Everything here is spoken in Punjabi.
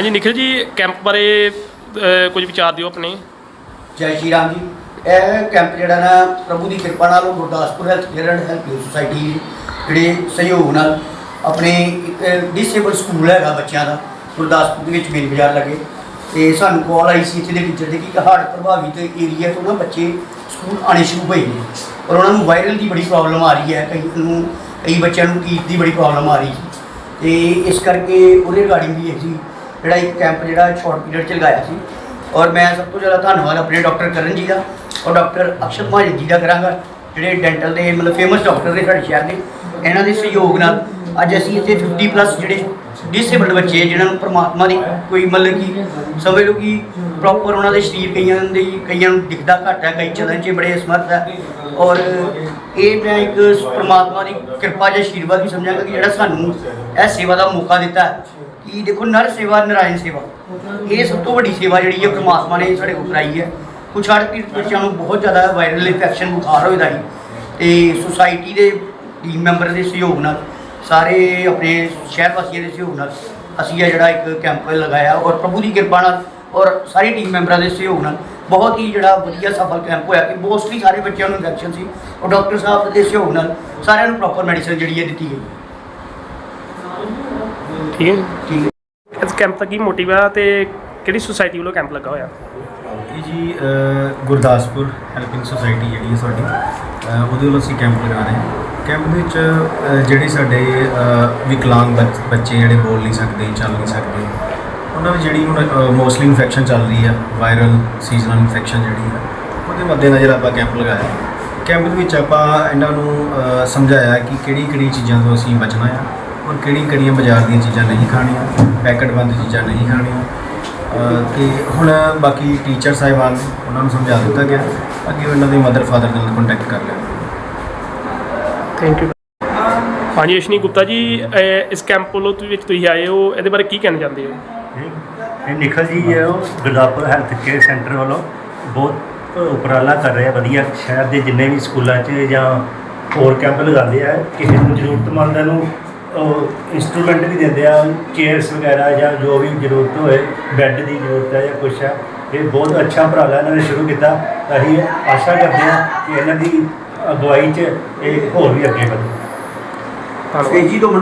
ਹਾਂਜੀ ਨਿਖਿਲ ਜੀ ਕੈਂਪ ਬਾਰੇ ਅਹ, ਕੁਝ ਵਿਚਾਰ ਦਿਓ ਆਪਣੇ। ਜੈ ਸ਼੍ਰੀ ਰਾਮ ਜੀ। ਇਹ ਕੈਂਪ ਜਿਹੜਾ ਨਾ ਪ੍ਰਭੂ ਦੀ ਕਿਰਪਾ ਨਾਲ ਉਹ Gurdaspur health care and health society ਜਿਹੜੇ ਸਹਿਯੋਗ ਨਾਲ ਆਪਣੇ ਇੱਕ ਡਿਸੇਬਲ ਸਕੂਲ ਹੈਗਾ ਬੱਚਿਆਂ ਦਾ ਗੁਰਦਾਸਪੁਰ ਦੇ ਵਿੱਚ ਮੇਨ ਬਾਜ਼ਾਰ ਲੱਗੇ। ਤੇ ਸਾਨੂੰ ਕਾਲ ਆਈ ਸੀ ਇੱਥੇ ਦੇ ਟੀਚਰ ਦੇ ਕਿ ਹੜ੍ਹ ਪ੍ਰਭਾਵਿਤ ਏਰੀਆ ਤੋਂ ਨਾ ਬੱਚੇ ਸਕੂਲ ਆਣੇ ਸ਼ੁਰੂ ਹੋਏ ਨੇ। ਔਰ ਉਹਨਾਂ ਨੂੰ ਵਾਇਰਲ ਦੀ ਬੜੀ ਪ੍ਰੋਬਲਮ ਆ ਰਹੀ ਹੈ ਕਈ ਨੂੰ ਕਈ ਬੱਚਿਆਂ ਨੂੰ ਕੀਟ ਦੀ ਬੜੀ ਪ੍ਰੋਬਲਮ ਆ ਰਹੀ ਸੀ। ਤੇ ਇਸ ਕਰਕੇ ਉਹਦੇ ਰਿਗਾਰਡਿੰਗ ਵੀ ਅਸੀਂ ਜਿਹੜਾ ਇੱਕ ਕੈਂਪ ਜਿਹੜਾ ਸ਼ਾਰਟ ਪੀਰੀਅਡ ਚ ਲਗਾਇਆ ਸੀ। ਔਰ ਮੈਂ ਸਭ ਤੋਂ ਜ਼ਿਆਦਾ ਧੰਨਵਾਦ ਆਪਣੇ ਡਾਕਟਰ ਕਰਨ ਜੀ ਦਾ। ਔਰ ਡਾਕਟਰ ਅਕਸ਼ਰ ਮਹਾਜਨ ਜੀ ਦਾ ਕਰਾਂਗਾ, ਜਿਹੜੇ ਡੈਂਟਲ ਦੇ ਮਤਲਬ ਫੇਮਸ ਡਾਕਟਰ ਨੇ ਸਾਡੇ ਸ਼ਹਿਰ ਦੇ। ਇਹਨਾਂ ਦੇ ਸਹਿਯੋਗ ਨਾਲ ਅੱਜ ਅਸੀਂ ਇੱਥੇ 50 ਪਲੱਸ ਜਿਹੜੇ ਡਿਸੇਬਲਡ ਬੱਚੇ ਜਿਹਨਾਂ ਨੂੰ ਪ੍ਰਮਾਤਮਾ ਦੀ ਕੋਈ ਮਤਲਬ ਕਿ ਸਮਝ ਲਓ ਕਿ ਪ੍ਰੋਪਰ ਉਹਨਾਂ ਦੇ ਸਰੀਰ ਕਈਆਂ ਦੇ ਕਈਆਂ ਨੂੰ ਦਿਖਦਾ ਘੱਟ ਹੈ, ਕਈ ਚਲਣ 'ਚ ਬੜੇ ਅਸਮਰਥ ਹੈ। ਔਰ ਇਹ ਮੈਂ ਇੱਕ ਪ੍ਰਮਾਤਮਾ ਦੀ ਕਿਰਪਾ ਜਾਂ ਆਸ਼ੀਰਵਾਦ ਵੀ ਸਮਝਾਂਗਾ ਕਿ ਜਿਹੜਾ ਸਾਨੂੰ ਇਹ ਸੇਵਾ ਦਾ ਮੌਕਾ ਦਿੱਤਾ ਹੈ। ਕਿ ਦੇਖੋ ਨਰ ਸੇਵਾ, ਨਰਾਇਣ ਸੇਵਾ। ਇਹ ਸਭ ਤੋਂ ਵੱਡੀ ਸੇਵਾ ਜਿਹੜੀ ਹੈ ਪ੍ਰਮਾਤਮਾ ਨੇ ਸਾਡੇ ਕੋਲ ਕਰਾਈ ਹੈ। ਕੁਛ ਹੜ ਪੀੜਤ ਬੱਚਿਆਂ ਨੂੰ ਬਹੁਤ ਜ਼ਿਆਦਾ ਵਾਇਰਲ ਇਨਫੈਕਸ਼ਨ ਬੁਖਾਰ ਹੋਇਆ ਸੀ ਤੇ ਸੁਸਾਇਟੀ ਦੇ ਟੀਮ ਮੈਂਬਰ ਦੇ ਸਹਿਯੋਗ ਨਾਲ, ਸਾਰੇ ਆਪਣੇ ਸ਼ਹਿਰ ਵਾਸੀਆਂ ਦੇ ਸਹਿਯੋਗ ਨਾਲ ਅਸੀਂ ਇਹ ਜਿਹੜਾ ਇੱਕ ਕੈਂਪ ਲਗਾਇਆ ਔਰ ਪ੍ਰਭੂ ਦੀ ਕਿਰਪਾ ਨਾਲ ਔਰ ਸਾਰੀ ਟੀਮ ਮੈਂਬਰਾਂ ਦੇ ਸਹਿਯੋਗ ਨਾਲ ਬਹੁਤ ਹੀ ਜਿਹੜਾ ਵਧੀਆ ਸਫਲ ਕੈਂਪ ਹੋਇਆ ਕਿ ਮੋਸਟਲੀ ਸਾਰੇ ਬੱਚਿਆਂ ਨੂੰ ਇਨਫੈਕਸ਼ਨ ਸੀ ਔਰ ਡਾਕਟਰ ਸਾਹਿਬ ਦੇ ਸਹਿਯੋਗ ਨਾਲ ਸਾਰਿਆਂ ਨੂੰ ਪ੍ਰੋਪਰ ਮੈਡੀਸਨ ਜਿਹੜੀ ਹੈ ਦਿੱਤੀ ਗਈ। ਠੀਕ ਹੈ ਠੀਕ ਇਸ ਕੈਂਪ ਦਾ ਕੀ ਮੋਟਿਵ ਹੈ ਤੇ ਕਿਹੜੀ ਸੁਸਾਇਟੀ ਵੱਲੋਂ ਕੈਂਪ ਲੱਗਾ ਹੋਇਆ? ਇਹ ਜੀ ਅ, ਗੁਰਦਾਸਪੁਰ ਹੈਲਪਿੰਗ ਸੁਸਾਇਟੀ ਜਿਹੜੀ ਹੈ ਸਾਡੀ ਅ, ਉਹਦੇ ਵੱਲੋਂ ਅਸੀਂ ਕੈਂਪ ਲਗਾ ਰਹੇ ਹਾਂ। ਕੈਂਪ ਦੇ ਵਿੱਚ ਅ, ਜਿਹੜੇ ਸਾਡੇ ਅ, ਵਿਕਲਾਂਗ ਬੱਚ- ਬੱਚੇ ਜਿਹੜੇ ਬੋਲ ਨਹੀਂ ਸਕਦੇ ਚੱਲ ਨਹੀਂ ਸਕਦੇ ਉਹਨਾਂ ਵਿੱਚ ਜਿਹੜੀ ਹੁਣ ਮੋਸਟਲੀ ਇਨਫੈਕਸ਼ਨ ਚੱਲ ਰਹੀ ਹੈ ਵਾਇਰਲ ਸੀਜ਼ਨਲ ਇਨਫੈਕਸ਼ਨ ਜਿਹੜੀ ਹੈ ਉਹਦੇ ਮੱਦੇਨਜ਼ਰ ਆਪਾਂ ਕੈਂਪ ਲਗਾਇਆ। ਕੈਂਪ ਦੇ ਵਿੱਚ ਆਪਾਂ ਇਹਨਾਂ ਨੂੰ ਅ, ਸਮਝਾਇਆ ਕਿ ਕਿਹੜੀ ਕਿਹੜੀ ਚੀਜ਼ਾਂ ਤੋਂ ਅਸੀਂ ਬਚਣਾ ਹੈ ਔਰ ਕਿਹੜੀ ਕਿਹੜੀਆਂ ਬਾਜ਼ਾਰ ਦੀਆਂ ਚੀਜ਼ਾਂ ਨਹੀਂ ਖਾਣੀਆਂ ਪੈਕਟ ਬੰਦ ਚੀਜ਼ਾਂ ਨਹੀਂ ਖਾਣੀਆਂ ਤੇ ਹੁਣ ਬਾਕੀ ਟੀਚਰ ਸਾਹਿਬਾਨ ਨੇ, ਉਹਨਾਂ ਨੂੰ ਸਮਝਾ ਦਿੱਤਾ ਗਿਆ ਅੱਗੇ ਉਹਨਾਂ ਦੇ ਮਦਰ ਫਾਦਰ ਨਾਲ ਕੰਟੈਕਟ ਕਰ ਲਿਆ ਥੈਂਕ ਯੂ ਹਾਂਜੀ ਅਸ਼ਨੀ ਗੁਪਤਾ ਜੀ ਇਸ ਕੈਂਪ ਵੱਲੋਂ ਤੁਸੀਂ ਵਿੱਚ ਤੁਸੀਂ ਆਏ ਹੋ ਇਹਦੇ ਬਾਰੇ ਕੀ ਕਹਿਣਾ ਚਾਹੁੰਦੇ ਹੋ? ਇਹ ਨਿਖਲ ਜੀ ਹੈ ਉਹ ਗੁਰਦਾਸਪੁਰ ਹੈਲਥ ਕੇਅਰ ਸੈਂਟਰ ਵੱਲੋਂ ਬਹੁਤ ਉਪਰਾਲਾ ਕਰ ਰਹੇ ਆ ਵਧੀਆ ਸ਼ਹਿਰ ਦੇ ਜਿੰਨੇ ਵੀ ਸਕੂਲਾਂ 'ਚ ਜਾਂ ਹੋਰ ਕੈਂਪ ਲਗਾਉਂਦੇ ਆ ਕਿਸੇ ਨੂੰ ਜ਼ਰੂਰਤਮੰਦਾਂ ਨੂੰ ਇਨਸਟਰੂਮੈਂਟ ਵੀ ਦਿੰਦੇ ਆ ਚੇਅਰਸ ਵਗੈਰਾ ਜਾਂ ਜੋ ਵੀ ਜ਼ਰੂਰਤ ਹੋਏ ਬੈੱਡ ਦੀ ਜ਼ਰੂਰਤ ਹੈ ਜਾਂ ਕੁਛ ਹੈ ਇਹ ਬਹੁਤ ਅੱਛਾ ਉਪਰਾਲਾ ਇਹਨਾਂ ਨੇ ਸ਼ੁਰੂ ਕੀਤਾ। ਤਾਂ ਅਸੀਂ ਆਸ਼ਾ ਕਰਦੇ ਹਾਂ ਕਿ ਇਹਨਾਂ ਦੀ ਅਗਵਾਈ 'ਚ ਇਹ ਹੋਰ ਵੀ ਅੱਗੇ ਵਧੇ ਧੰਨਵਾਦ। ਤੇਜੀ ਤੋਂ